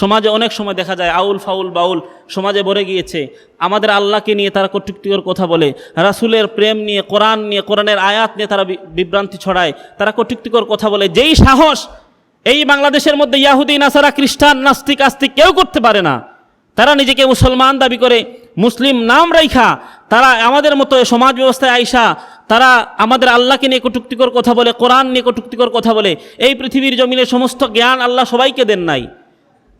সমাজে অনেক সময় দেখা যায়, আউল ফাউল বাউল সমাজে ভরে গিয়েছে। আমাদের আল্লাহকে নিয়ে তারা কটুক্তিকর কথা বলে, রাসুলের প্রেম নিয়ে, কোরআন নিয়ে, কোরআনের আয়াত নিয়ে তারা বিভ্রান্তি ছড়ায়। তারা কটুক্তিকর কথা বলে, যেই সাহস এই বাংলাদেশের মধ্যে ইয়াহুদি, নাসারা, খ্রিস্টান, নাস্তিক, আস্তিক কেউ করতে পারে না। তারা নিজেকে মুসলমান দাবি করে, মুসলিম নাম রাইখা, তারা আমাদের মতো সমাজ ব্যবস্থায় আইসা, তারা আমাদের আল্লাহকে নিয়ে কটুক্তিকর কথা বলে, কোরআন নিয়ে কটুক্তিকর কথা বলে, এই পৃথিবীর জমিনে সমস্ত জ্ঞান আল্লাহ সবাইকে দেন নাই।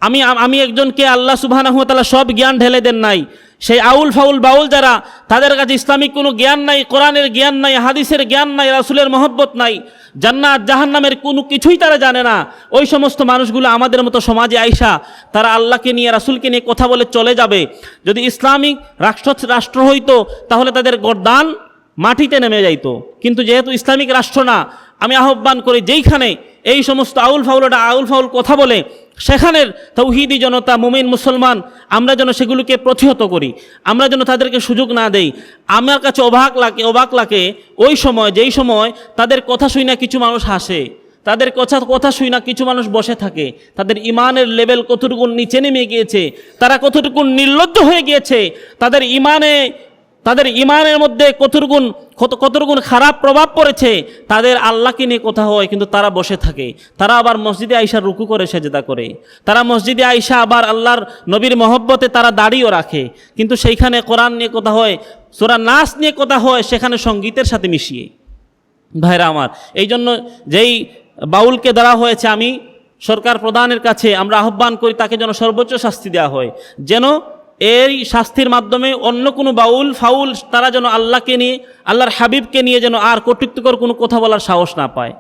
আমি আমি একজনকে আল্লাহ সুবাহানহতালা সব জ্ঞান ঢেলে দেন নাই। সেই আউল ফাউল বাউল যারা, তাদের কাছে ইসলামিক কোনো জ্ঞান নাই, কোরআনের জ্ঞান নাই, হাদিসের জ্ঞান নাই, রাসুলের মহব্বত নাই। জান্নাত, জাহান্নামের কোনো কিছুই তারা জানে না। ওই সমস্ত মানুষগুলো আমাদের মতো সমাজে আইসা, তারা আল্লাহকে নিয়ে, রাসুলকে নিয়ে কথা বলে চলে যাবে। যদি ইসলামিক রাষ্ট্র রাষ্ট্র হইতো, তাহলে তাদের গরদান মাটিতে নেমে যাইতো। কিন্তু যেহেতু ইসলামিক রাষ্ট্র না আমি আহ্বান করি যেইখানে এই সমস্ত আউল ফাউলটা আউল ফাউল কথা বলে, সেখানের তৌহিদি জনতা, মুমিন, মুসলমান, আমরা যেন সেগুলোকে প্রতিহত করি, আমরা যেন তাদেরকে সুযোগ না দেই। আমার কাছে অবাক লাগে অবাক লাগে ওই সময়, যেই সময় তাদের কথা শুই না কিছু মানুষ হাসে, তাদের কথা কথা শুই না কিছু মানুষ বসে থাকে, তাদের ইমানের লেভেল কতটুকু নিচে নেমে গিয়েছে, তারা কতটুকু নির্লজ্জ হয়ে গিয়েছে, তাদের ইমানে তাদের ইমানের মধ্যে কতটুকুন কত কতটুকুন খারাপ প্রভাব পড়েছে, তাদের আল্লাহকে নিয়ে কথা হয়, কিন্তু তারা বসে থাকে। তারা আবার মসজিদে আইসা রুকু করে, সেজেদা করে। তারা মসজিদে আইসা আবার আল্লাহর নবীর মহব্বতে তারা দাড়িও রাখে। কিন্তু সেইখানে কোরআন নিয়ে কথা হয়, সোরা নাচ নিয়ে কথা হয়, সেখানে সঙ্গীতের সাথে মিশিয়ে। ভাইরা আমার এই জন্য যেই বাউলকে দেওয়া হয়েছে আমি সরকার প্রধানের কাছে, আমরা আহ্বান করি তাকে যেন সর্বোচ্চ শাস্তি দেওয়া হয়। যেন এই শাস্তির মাধ্যমে অন্য কোনো বাউল, ফাউল তারা যেন আল্লাহকে নিয়ে, আল্লাহর হাবিবকে নিয়ে যেন আর কটুক্তিকর কোনো কথা বলার সাহস না পায়।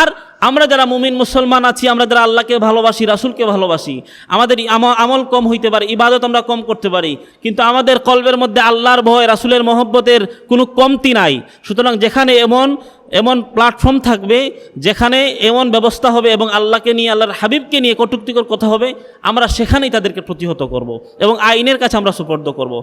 আর আমরা যারা মুমিন মুসলমান আছি, আমরা যারা আল্লাহকে ভালোবাসি, রাসুলকে ভালোবাসি, আমাদের আমল কম হইতে পারে, ইবাদত আমরা কম করতে পারি, কিন্তু আমাদের কলবের মধ্যে আল্লাহর ভয়, রাসুলের মহব্বতের কোনো কমতি নাই। সুতরাং যেখানে এমন এমন প্ল্যাটফর্ম থাকবে, যেখানে এমন ব্যবস্থা হবে এবং আল্লাহকে নিয়ে, আল্লাহর হাবিবকে নিয়ে কটুক্তিকর কথা হবে, আমরা সেখানেই তাদেরকে প্রতিহত করব এবং আইনের কাছে আমরা সুপর্দ করব।